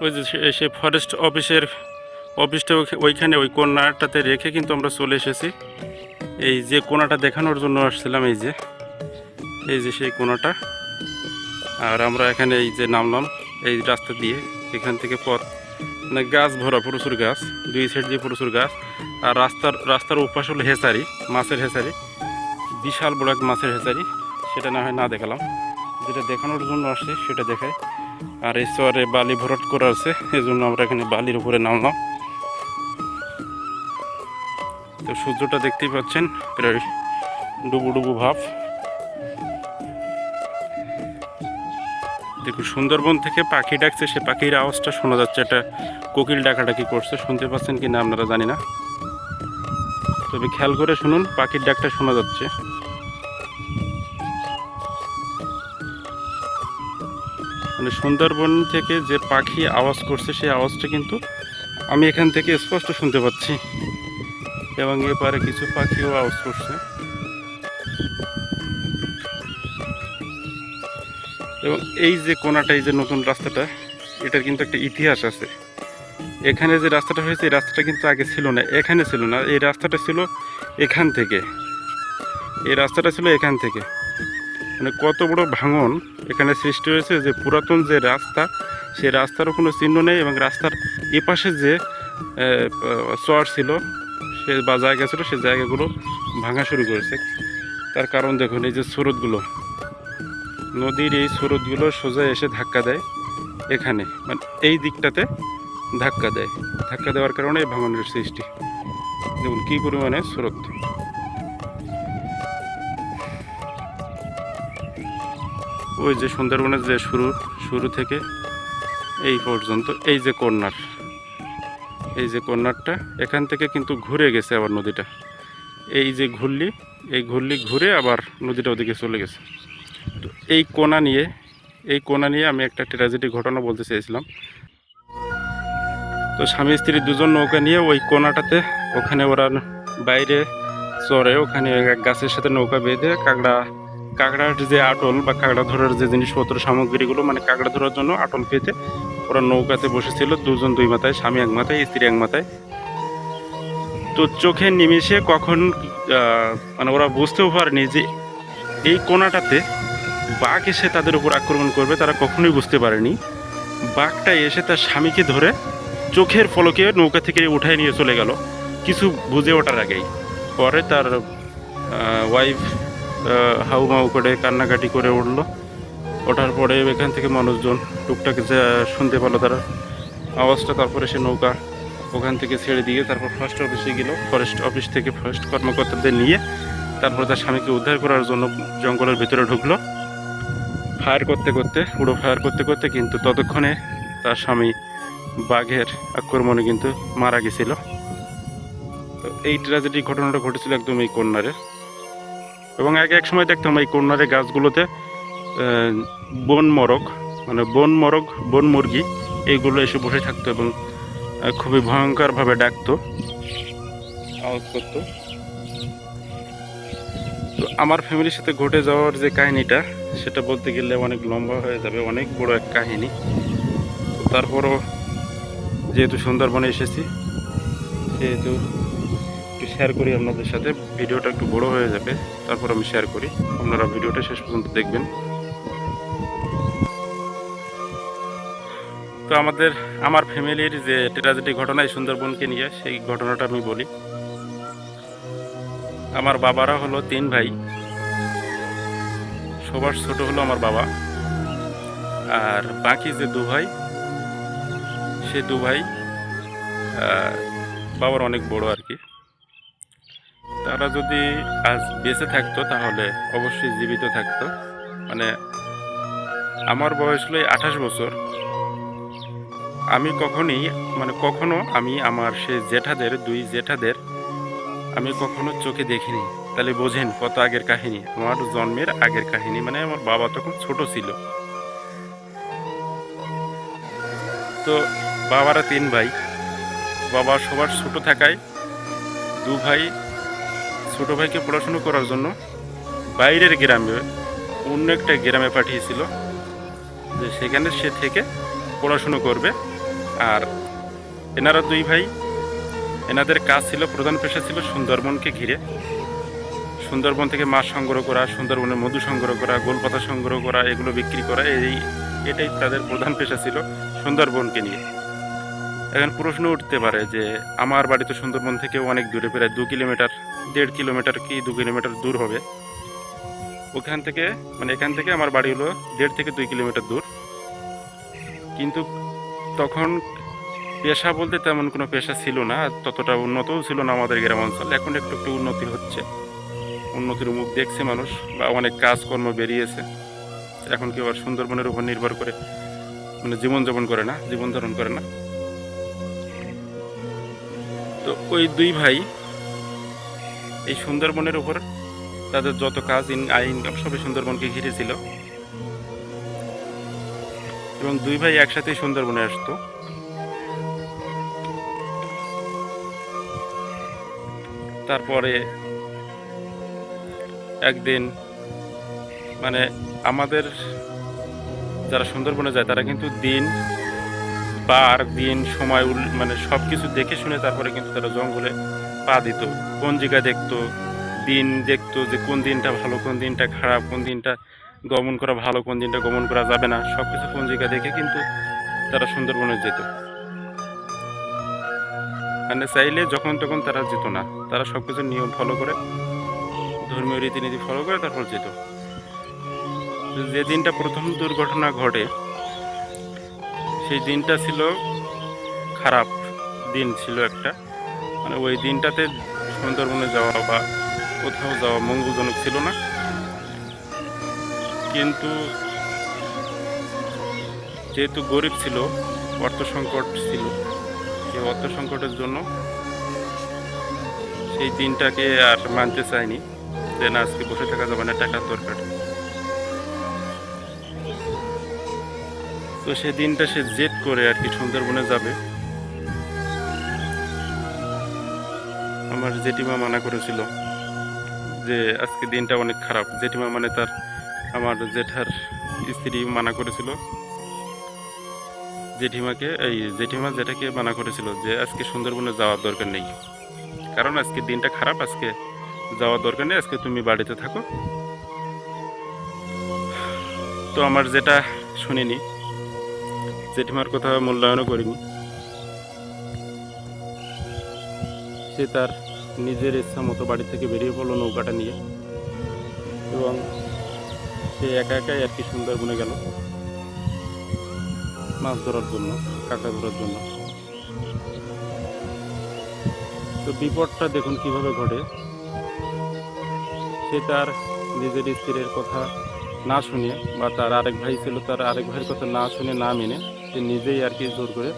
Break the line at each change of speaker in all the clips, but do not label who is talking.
ওই যে সে- ফরেস্ট অফিসের অফিসটা ওইখা- ওইখানে, ওই কোনাটাতে রেখে কিন্তু আমরা চলে এসেছি। এই যে কোনাটা দেখানোর জন্য আসছিলাম, এই যে। এই যে সেই কোনাটা। আর আমরা এখানে এই যে নামলাম, এই রাস্তা দিয়ে। এখান থেকে পথ মানে গাছ ভরা, প্রচুর গাছ। দুই সাইড দিয়ে প্রচুর গাছ। আর রাস্তার রাস্তার উপাস হলো হেসারি, মাছের হেসারি। বিশাল বড় এক মাছের হেসারি। সেটা না হয় না দেখালাম। যেটা দেখানোর জন্য আসছে, সেটা দেখায় আর এই চরে বালি ভরট করা আছে এই জন্য আমরা এখানে বালির উপরে নামলাম। তো সূর্যটা দেখতেই পাচ্ছেন, প্রায় ডুবু ডুবু ভাব। দেখুন, সুন্দরবন থেকে পাখি ডাকছে, সে পাখির আওয়াজটা শোনা যাচ্ছে, একটা কোকিল ডাকাডাকি করছে, শুনতে পাচ্ছেন কি না আপনারা জানি না। তবে খেয়াল করে শুনুন, পাখির ডাকটা শোনা যাচ্ছে। মানে সুন্দরবন থেকে যে পাখি আওয়াজ করছে, সেই আওয়াজটা কিন্তু আমি এখান থেকে স্পষ্ট শুনতে পাচ্ছি। এবং এপারে কিছু পাখিও আওয়াজ করছে। এবং এই যে কোনাটা, এই যে নতুন রাস্তাটা, এটার কিন্তু একটা ইতিহাস আছে। এখানে যে রাস্তাটা হয়েছে, এই রাস্তাটা কিন্তু আগে ছিল না, এখানে ছিল না। এই রাস্তাটা ছিল এখান থেকে। এই রাস্তাটা ছিল এখান থেকে। মানে কত বড় ভাঙন এখানে সৃষ্টি হয়েছে যে পুরাতন যে রাস্তা, সেই রাস্তারও কোনো চিহ্ন নেই এবং রাস্তার এপাশে যে চর ছিল, সে বা জায়গা ছিল, সে জায়গাগুলো ভাঙা শুরু করেছে। তার কারণ দেখুন, এই যে স্রোতগুলো, নদীর এই স্রোতগুলো সোজা এসে ধাক্কা দেয় এখানে মানে এই দিকটাতে ধাক্কা দেয়। ধাক্কা দেওয়ার কারণে এই ভাঙনের সৃষ্টি। দেখুন, কী পরিমাণে স্রোত। ওই যে সুন্দরবনের যে শুরু শুরু থেকে এই পর্যন্ত, এই যে কর্নার এই যে কর্নারটা এখান থেকে কিন্তু ঘুরে গেছে আবার নদীটা। এই যে ঘুরলি, এই ঘুরলি ঘুরে আবার নদীটা ওদিকে চলে গেছে। তো এই কোনা নিয়ে, এই কোনা নিয়ে আমি একটা ট্র্যাজেডি ঘটনা বলতে চেয়েছিলাম। তো স্বামী, স্ত্রী দুজন নৌকা নিয়ে ওই কোনাটাতে, ওখানে ওরা বাইরে চরে ওখানে গাছের সাথে নৌকা বেঁধে কাঁকড়া কাঁকড়ার যে আটল বা কাঁকড়া ধরার যে জিনিসপত্র, সামগ্রীগুলো মানে কাঁকড়া ধরার জন্য আটল পেতে ওরা নৌকাতে বসেছিল, দুজন দুই মাথায়, স্বামী এক মাথায়, স্ত্রী এক মাথায়। তো চোখের নিমিষে কখন মানে ওরা বুঝতেও পারেনি যে এই কোনাটাতে বাঘ এসে তাদের উপর আক্রমণ করবে, তারা কখনোই বুঝতে পারেনি। বাঘটা এসে তার স্বামীকে ধরে চোখের ফলকে নৌকা থেকে উঠায় নিয়ে চলে গেল, কিছু বুঝে ওঠার আগেই। পরে তার ওয়াইফ হাউ মাউ করে কান্নাকাটি করে উঠল। ওঠার পরে এখান থেকে মানুষজন টুকটাক যা শুনতে পেল তারা। আওয়াজটা তারপরে সে নৌকা ওখান থেকে ছেড়ে দিয়ে তারপর ফার্স্ট অফিসে গেল। ফরেস্ট অফিস থেকে ফার্স্ট কর্মকর্তাদের নিয়ে তারপর তার স্বামীকে উদ্ধার করার জন্য জঙ্গলের ভিতরে ঢুকলো। ফায়ার করতে করতে, পুরো ফায়ার করতে করতে কিন্তু ততক্ষণে তার স্বামী বাঘের আক্রমণে কিন্তু মারা গেছিল। তো এই ট্র্যাজেডি ঘটনাটা ঘটেছিল একদম এই কন্যারে। এবং আগে এক সময় দেখতাম এই কন্যারে গাছগুলোতে বন মরক মানে বন মরক, বন মুরগি, এইগুলো এসে বসে থাকতো এবং খুবই ভয়ঙ্করভাবে ডাকতো। আওয়াজ করতো। তো আমার ফ্যামিলির সাথে ঘটে যাওয়ার যে কাহিনীটা, সেটা বলতে গেলে অনেক লম্বা হয়ে যাবে, অনেক বড় এক কাহিনী। তারপরও যেহেতু সুন্দরবনে এসেছি, সেহেতু শেয়ার করি আপনাদের সাথে। ভিডিওটা একটু বড় হয়ে যাবে, তারপর আমি শেয়ার করি। আপনারা ভিডিওটা শেষ পর্যন্ত দেখবেন। তো আমাদের, আমার ফ্যামিলির যে ট্র্যাজেডি ঘটনা এই সুন্দরবনকে নিয়ে, সেই ঘটনাটা আমি বলি। আমার বাবারা হলো তিন ভাই। সবার ছোট হলো আমার বাবা। আর বাকি যে দু ভাই, সে দু ভাই বাবার অনেক বড় আর কি। তারা যদি আজ বেঁচে থাকতো, তাহলে অবশ্যই জীবিত থাকতো। মানে আমার বয়স হলো আঠাশ বছর। আমি কখনই মানে কখনো আমি আমার সে জেঠাদের, দুই জেঠাদের আমি কখনো চোখে দেখিনি। তাহলে বোঝেন কত আগের কাহিনী। আমার জন্মের আগের কাহিনী। মানে আমার বাবা তখন ছোট ছিল। তো বাবারা তিন ভাই। বাবা সবার ছোট থাকায় দু ভাই ছোট ভাইকে পড়াশুনো করার জন্য বাইরের গ্রামে অন্য একটা গ্রামে পাঠিয়েছিল। যে সেখানে সে থেকে পড়াশুনো করবে। আর এনারা দুই ভাই, এনাদের কাজ ছিল, প্রধান পেশা ছিল সুন্দরবনকে ঘিরে। সুন্দরবন থেকে মাছ সংগ্রহ করা, সুন্দরবনের মধু সংগ্রহ করা, গোলপাতা সংগ্রহ করা, এগুলো বিক্রি করা, এই, এটাই তাদের প্রধান পেশা ছিল সুন্দরবনকে নিয়ে। এখন প্রশ্ন উঠতে পারে যে, আমার বাড়ি তো সুন্দরবন থেকে অনেক দূরে, প্রায় দু কিলোমিটার দেড় কিলোমিটার কি দু কিলোমিটার দূর হবে। ওখান থেকে মানে এখান থেকে আমার বাড়ি হলো দেড় থেকে দুই কিলোমিটার দূর। কিন্তু তখন পেশা বলতে তেমন কোনো পেশা ছিল না, ততটা উন্নতও ছিল না আমাদের গ্রাম অঞ্চল। এখন একটু একটু উন্নতি হচ্ছে। উন্নতির মুখ দেখছে মানুষ বা অনেক কাজকর্ম বেরিয়েছে। এখন কেউ আর সুন্দরবনের উপর নির্ভর করে মানে জীবনযাপন করে না, জীবন ধারণ করে না। তো ওই দুই ভাই এই সুন্দরবনের উপর তাদের যত কাজ আয় ইনকাম সবই সুন্দরবনকে ঘিরে ছিল। এবং দুই ভাই একসাথেই সুন্দরবনে আসতো। তারপরে একদিন মানে আমাদের যারা সুন্দরবনে যায়, তারা কিন্তু দিন, বার, দিন, সময় মানে সব কিছু দেখে শুনে তারপরে কিন্তু তারা জঙ্গলে পা দিত পঞ্জিকা দেখতো, দিন দেখতো যে কোন দিনটা ভালো, কোন দিনটা খারাপ, কোন দিনটা গমন করা ভালো, কোন দিনটা গমন করা যাবে না সব কিছু পঞ্জিকা দেখে কিন্তু তারা সুন্দরবনে যেত। মানে চাইলে যখন তখন তারা যেত না। তারা সব কিছু নিয়ম ফলো করে, ধর্মীয় রীতিনীতি ফলো করে তারপর যেত। যে দিনটা প্রথম দুর্ঘটনা ঘটে, সেই দিনটা ছিল খারাপ দিন ছিল একটা। মানে ওই দিনটাতে সুন্দরবনে যাওয়া বা কোথাও যাওয়া মঙ্গলজনক ছিল না। কিন্তু যেহেতু গরিব ছিল, অর্থ সংকট ছিল, সেই অর্থ সংকটের জন্য সেই দিনটাকে আর মানতে চায়নি যে না, আজকে বসে থাকা যাবে না, টাকার দরকার। তো সেই দিনটা সে জেদ করে আর কি সুন্দরবনে যাবে। জেঠিমা মানা করেছিল যে আজকে দিনটা অনেক খারাপ। জেঠিমা মানে তার আমার জেঠার স্ত্রী মানা করেছিল। জেঠিমাকে, এই জেঠিমা জেঠাকে মানা করেছিল যে আজকে সুন্দরবনে যাওয়ার দরকার নেই। কারণ আজকে দিনটা খারাপ, আজকে যাওয়ার দরকার নেই, আজকে তুমি বাড়িতে থাকো। তো আমার যেটা শুনিনি, জেঠিমার কথা মূল্যায়নও করিনি। সে তার নিজের ইচ্ছা মতো বাড়ি থেকে বেরিয়ে পড়ল নৌকাটা নিয়ে। এবং সে একা একাই আর কি সুন্দরবনে গেল। মাছ ধরার জন্য কাঁকড়া ধরার জন্য। তো বিপদটা দেখুন কীভাবে ঘটে। সে তার নিজের স্ত্রীর কথা না শুনে বা তার আরেক ভাই ছিল, তার আরেক ভাইয়ের কথা না শুনে, না মেনে সে নিজেই আর কি জোর করে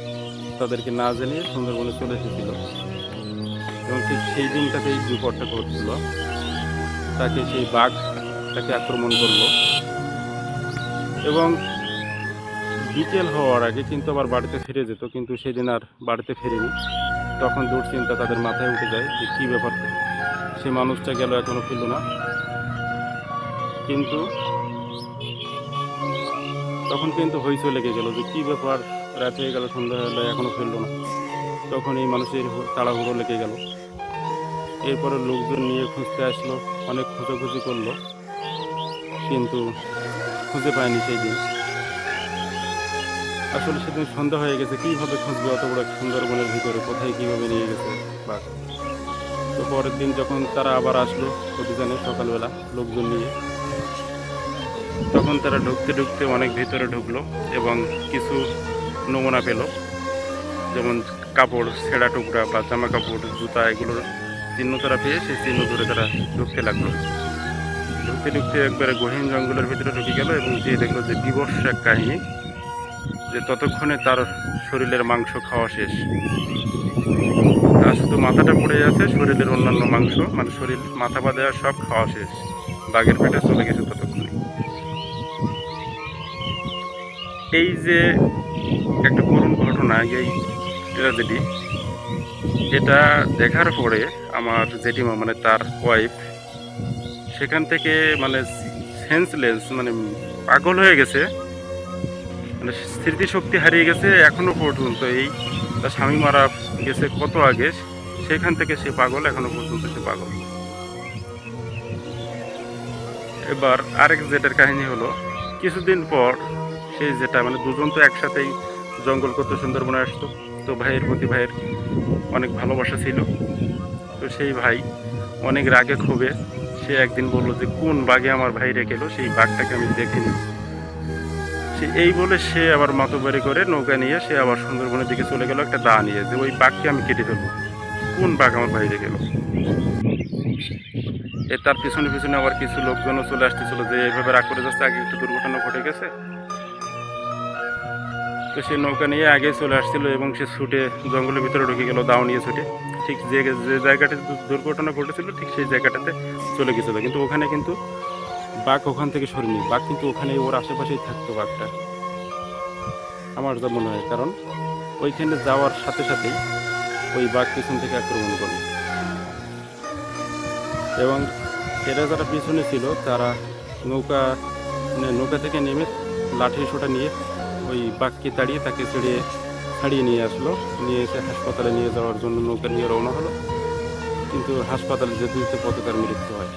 তাদেরকে না জানিয়ে সুন্দরবনে চলে এসেছিল। এবং ঠিক সেই দিনটাতেই বিপদটা ঘটছিল তাকে সেই বাঘ তাকে আক্রমণ করল। এবং বিকেল হওয়ার আগে কিন্তু আবার বাড়িতে ফিরে যেত, কিন্তু সেদিন আর বাড়িতে ফেরেনি। তখন দুশ্চিন্তা তাদের মাথায় উঠে যায় যে কী ব্যাপার, সে মানুষটা গেল এখনও ফিরল না। কিন্তু তখন কিন্তু হইচই লেগে গেল যে কী ব্যাপার, রাত হয়ে গেল, সন্ধ্যা হলে, এখনও ফিরলো না। তখন এই মানুষের তাড়াহুড়ো লেগে গেল। এরপরে লোকজন নিয়ে খুঁজতে আসলো, অনেক খোঁজাখুঁজি করল, কিন্তু খুঁজে পায়নি সেই দিন। আসলে সেদিন সন্ধ্যা হয়ে গেছে, কীভাবে খুঁজবে অত বড় সুন্দরবনের ভিতরে, কোথায় কীভাবে নিয়ে গেছে বা তো পরের দিন যখন তারা আবার আসলো অভিযানে সকালবেলা লোকজন নিয়ে, তখন তারা ঢুকতে ঢুকতে অনেক ভিতরে ঢুকলো এবং কিছু নমুনা পেল, যেমন কাপড় ছেঁড়া টুকরা বা জামা কাপড়, জুতা এগুলোর চিহ্ন তারা পেয়ে সেই চিহ্ন ধরে তারা ঢুকতে লাগল। ঢুকতে ঢুকতে একবারে গহীন জঙ্গলের ভিতরে ঢুকে গেল এবং যে দেখল যে বিবর্ষ এক কাহিনী, যে ততক্ষণে তার শরীরের মাংস খাওয়া শেষ। তার শুধু মাথাটা পড়ে আছে, শরীরের অন্যান্য মাংস মানে শরীর, মাথা বাদে আর সব খাওয়া শেষ। বাঘের পেটে চলে গেছে ততক্ষণে। এই যে একটা করুণ ঘটনা, এই ট্র্যাজেডি এটা দেখার পরে আমার জেঠিমা মানে তার ওয়াইফ সেখান থেকে মানে সেন্সলেস মানে পাগল হয়ে গেছে। মানে স্মৃতিশক্তি হারিয়ে গেছে এখনও পর্যন্ত। এই তার স্বামী মারা গেছে কত আগে, সেখান থেকে সে পাগল এখনও পর্যন্ত সে পাগল। এবার আরেক জেটের কাহিনী হলো, কিছুদিন পর সেই যেটা মানে দুজন তো একসাথেই জঙ্গল করতে সুন্দরবনে আসতো। তো ভাইয়ের প্রতি ভাইয়ের অনেক ভালোবাসা ছিল। তো সেই ভাই অনেক রাগে ক্ষোভে সে একদিন বলল যে, কোন বাঘে আমার ভাই রেখেলো সেই বাঘটাকে আমি দেখিনি সে এই বলে সে আবার মাতবাড়ি করে নৌকা নিয়ে সে আবার সুন্দরবনের দিকে চলে গেল, একটা দা নিয়ে যে, ওই বাঘকে আমি কেটে ফেলব। কোন বাঘ আমার ভাই রেখেলো এ তার পিছনে পিছনে আবার কিছু লোকজনও চলে আসতেছিল যে, এইভাবে রাগ করে যাচ্ছে, আগে একটু দুর্ঘটনা ঘটে গেছে তো সে নৌকা নিয়ে আগে চলে আসছিল এবং সে ছুটে জঙ্গলের ভিতরে ঢুকে গেল, দাও নিয়ে ছুটে। ঠিক যে যে জায়গাটাতে দুর্ঘটনা ঘটেছিল, ঠিক সেই জায়গাটাতে চলে গেছিল। কিন্তু ওখানে কিন্তু বাঘ ওখান থেকে সরিনি। বাঘ কিন্তু ওখানে ওর আশেপাশেই থাকতো বাঘটা। আমার যা মনে হয়, কারণ ওইখানে যাওয়ার সাথে সাথেই ওই বাঘ পিছন থেকে আক্রমণ করে। এবং এরা যারা পিছনে ছিল, তারা নৌকা মানে নৌকা থেকে নেমে লাঠি সোটা নিয়ে ওই বাঘকে তাড়িয়ে তাকে ছেড়ে ছাড়িয়ে নিয়ে আসলো। নিয়ে এসে হাসপাতালে নিয়ে যাওয়ার জন্য নৌকা নিয়ে রওনা হলো। কিন্তু হাসপাতালে যেতে যেতে পথে তার মৃত্যু হয়?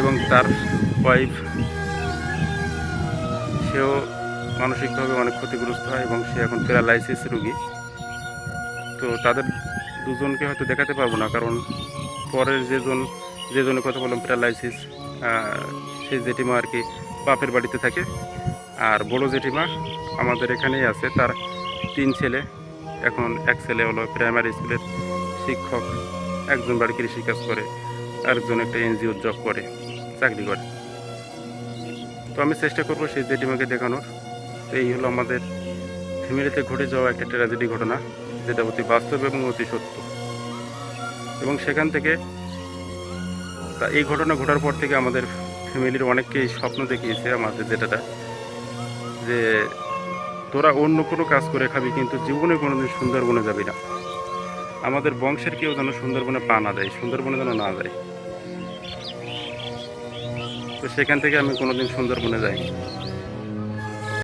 এবং তার ওয়াইফ সেও মানসিকভাবে অনেক ক্ষতিগ্রস্ত হয় এবং সে এখন প্যারালাইসিস রোগী। তো তাদের দুজনকে হয়তো দেখাতে পারব না, কারণ পরের যেজন, যেজনের কথা বললাম প্যারালাইসিস সেই জেঠিমা আর কি বাপের বাড়িতে থাকে। আর বড় জেঠিমা আমাদের এখানেই আছে। তার তিন ছেলে। এখন এক ছেলে হলো প্রাইমারি স্কুলের শিক্ষক। একজন বাড়ি কৃষিকাজ করে, আরেকজন একটা এনজিও জব করে, চাকরি করে। তো আমি চেষ্টা করব সেই জেঠিমাকে দেখানোর। তো এই হলো আমাদের ফ্যামিলিতে ঘটে যাওয়া একটা ট্র্যাজেডি ঘটনা, যেটা অতি বাস্তব এবং অতি সত্য। এবং সেখান থেকে তা এই ঘটনা ঘটার পর থেকে আমাদের ফ্যামিলির অনেককেই স্বপ্ন দেখিয়েছে আমাদের যেটাটা, যে তোরা অন্য কোনো কাজ করে খাবি কিন্তু জীবনে কোনোদিন সুন্দরবনে যাবি না। আমাদের বংশের কেউ যেন সুন্দরবনে পা না দেয়, সুন্দরবনে যেন না যায়। তো সেখান থেকে আমি কোনোদিন সুন্দরবনে যাইনি।